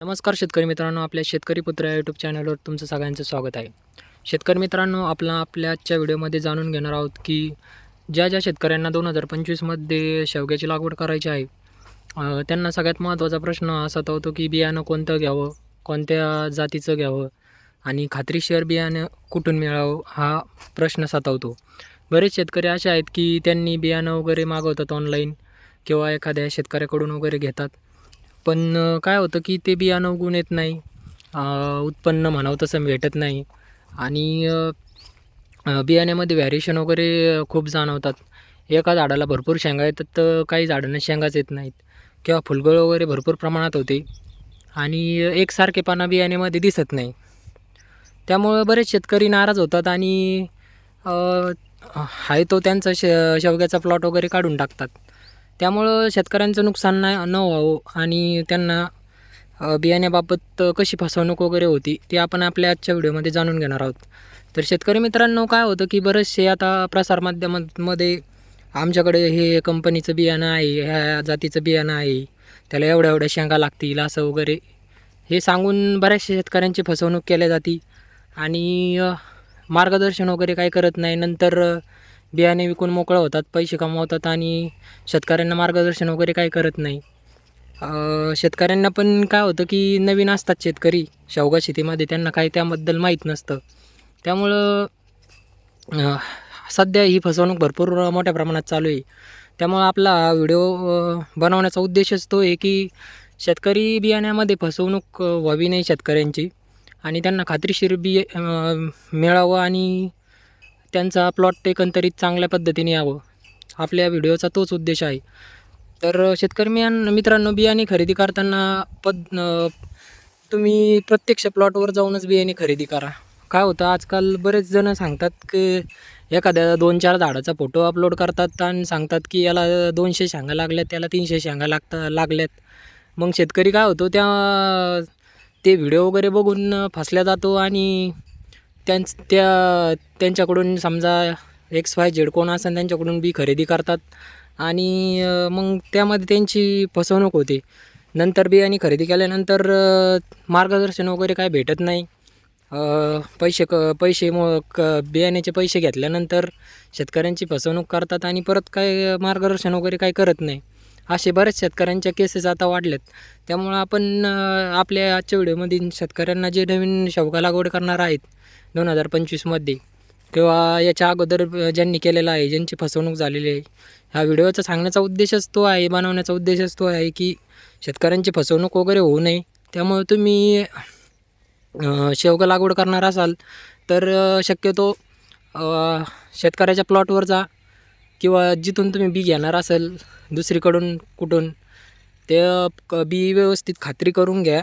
नमस्कार शेतकरी मित्रांनो आपल्या शेतकरी पुत्र या यूट्यूब चॅनलवर तुमचं सगळ्यांचं स्वागत आहे. शेतकरी मित्रांनो आपला आपल्या आजच्या व्हिडिओमध्ये जाणून घेणार आहोत की ज्या ज्या शेतकऱ्यांना दोन हजार पंचवीसमध्ये शेवग्याची लागवड करायची आहे त्यांना सगळ्यात महत्त्वाचा प्रश्न असा होतो की बियाणं कोणतं घ्यावं कोणत्या जातीचं घ्यावं आणि खात्रीशीर बियाणं कुठून मिळावं हा प्रश्न सतावतो. बरेच शेतकरी असे आहेत की त्यांनी बियाणं वगैरे मागवतात ऑनलाईन किंवा एखाद्या शेतकऱ्याकडून वगैरे घेतात. पण काय होतं की ते बियाणं उगून येत नाही. उत्पन्न म्हणावं तसं भेटत नाही. आणि बियाण्यामध्ये व्हॅरिएशन वगैरे खूप जाणवतात. एका झाडाला भरपूर शेंगा येतात तर काही झाडांना शेंगाच येत नाहीत. किंवा फुलगळ वगैरे भरपूर प्रमाणात होते. आणि एकसारखेपणा बियाण्यामध्ये दिसत नाही. त्यामुळं बरेच शेतकरी नाराज होतात आणि आहे तो त्यांचा श शेवग्याचा प्लॉट वगैरे काढून टाकतात. त्यामुळं शेतकऱ्यांचं नुकसान नाही न व्हावं. आणि त्यांना बियाण्याबाबत कशी फसवणूक वगैरे होती ते आपण आपल्या आजच्या व्हिडिओमध्ये जाणून घेणार आहोत. तर शेतकरी मित्रांनो काय होतं की बरेचसे आता प्रसारमाध्यमांमध्ये आमच्याकडे हे कंपनीचं बियाणं आहे ह्या जातीचं बियाणं आहे त्याला एवढ्या एवढ्या शेंगा लागतील असं वगैरे. हे सांगून बऱ्याचशा शेतकऱ्यांची फसवणूक केल्या जाते. आणि मार्गदर्शन वगैरे काही करत नाही. नंतर बियाणे विकून मोकळं होतात पैसे कमवतात आणि शेतकऱ्यांना मार्गदर्शन वगैरे काही करत नाही. शेतकऱ्यांना पण काय होतं की नवीन असतात शेतकरी. शेवगा शेतीमध्ये त्यांना काही त्याबद्दल माहीत नसतं. त्यामुळं सध्या ही फसवणूक भरपूर मोठ्या प्रमाणात चालू आहे. त्यामुळं आपला व्हिडिओ बनवण्याचा उद्देशच तो आहे की शेतकरी बियाण्यामध्ये फसवणूक व्हावी नाही शेतकऱ्यांची. आणि त्यांना खात्रीशीर बिय मिळावं आणि त्यांचा प्लॉट एकंदरीत चांगल्या पद्धतीने यावं. आपल्या व्हिडिओचा तोच उद्देश आहे. तर शेतकरी मियां मित्रांनो बियाणे खरेदी करताना पद तुम्ही प्रत्यक्ष प्लॉटवर जाऊनच बियाणे खरेदी करा. काय होतं आजकाल बरेच जण सांगतात की एखाद्या दोन चार झाडाचा फोटो अपलोड करतात आणि सांगतात की याला दोनशे शेंगा लागल्यात त्याला तीनशे शेंगा लागता लागल्यात. मग शेतकरी काय होतो त्या ते व्हिडिओ वगैरे बघून फसल्या जातो आणि त्यांच त्या त्यांच्याकडून समजा एक्स वाय झेड कोण असेल त्यांच्याकडून बी खरेदी करतात. आणि मग त्यामध्ये त्यांची फसवणूक होते. नंतर बियाणे खरेदी केल्यानंतर मार्गदर्शन वगैरे काय भेटत नाही. पैसे क पैसे मग क बियाण्याचे पैसे घेतल्यानंतर शेतकऱ्यांची फसवणूक करतात आणि परत काय मार्गदर्शन वगैरे काही करत नाही. असे बरेच शेतकऱ्यांच्या केसेस आता वाढल्यात त्यामुळं आपण आपल्या आजच्या व्हिडिओमध्ये शेतकऱ्यांना जे नवीन शेवगा लागवड करणार आहेत दोन हजार पंचवीसमध्ये किंवा याच्या अगोदर ज्यांनी केलेलं आहे ज्यांची फसवणूक झालेली आहे ह्या व्हिडिओचा सांगण्याचा उद्देशच तो आहे बनवण्याचा उद्देशच तो आहे की शेतकऱ्यांची फसवणूक वगैरे होऊ नये. त्यामुळे तुम्ही शेवगा लागवड करणार असाल तर शक्यतो शेतकऱ्याच्या प्लॉटवर जा. किंवा जिथून तुम्ही बी घेणार असेल दुसरीकडून कुठून ते क बी व्यवस्थित खात्री करून घ्या.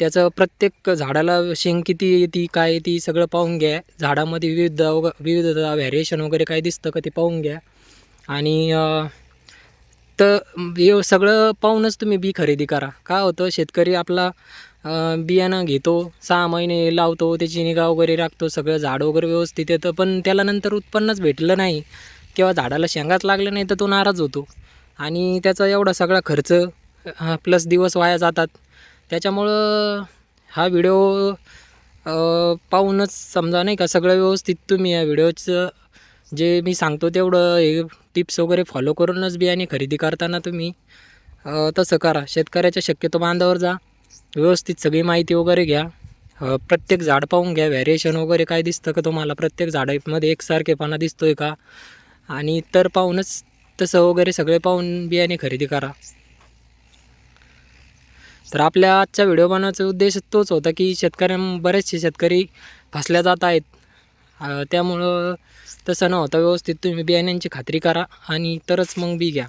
त्याचं प्रत्येक झाडाला शेंग किती येते काय येते सगळं पाहून घ्या. झाडामध्ये विविध वग विविधता व्हॅरिएशन वगैरे काय दिसतं का ते पाहून घ्या. आणि तर हे सगळं पाहूनच तुम्ही बी खरेदी करा. काय होतं शेतकरी आपला बियाणं घेतो सहा महिने लावतो त्याची निगा वगैरे राखतो सगळं झाड वगैरे व्यवस्थित येतं पण त्याला नंतर उत्पन्नच भेटलं नाही. किंवा झाडाला शेंगाच लागलं नाही तर तो नाराज होतो. आणि त्याचा एवढा सगळा खर्च प्लस दिवस वाया जातात. त्याच्यामुळं हा व्हिडिओ पाहूनच समजा नाही का सगळं व्यवस्थित तुम्ही या व्हिडिओचं जे मी सांगतो तेवढं हे टिप्स वगैरे फॉलो करूनच बियाणे खरेदी करताना तुम्ही तसं करा. शेतकऱ्याच्या शक्यतो बांधावर जा. व्यवस्थित सगळी माहिती वगैरे घ्या. प्रत्येक झाड पाहून घ्या. व्हॅरिएशन वगैरे काय दिसतं का तुम्हाला? प्रत्येक झाडामध्ये एकसारखेपणा दिसतो आहे का? आणि इतर पाहूनच तसं वगैरे सगळे पाहून बियाणे खरेदी करा. तर आपल्या आजच्या व्हिडिओ बनवायचा उद्देश तोच होता की शेतकऱ्यां बरेचसे शेतकरी फसल्या जात आहेत. त्यामुळं तसं न होता व्यवस्थित तुम्ही बियाण्यांची खात्री करा आणि तरच मग बी घ्या.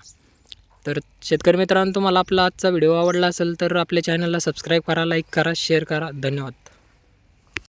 तर शेतकरी मित्रांनो तुम्हाला आपला आजचा व्हिडिओ आवडला असेल तर आपल्या चॅनलला सबस्क्राईब करा लाईक करा शेअर करा. धन्यवाद.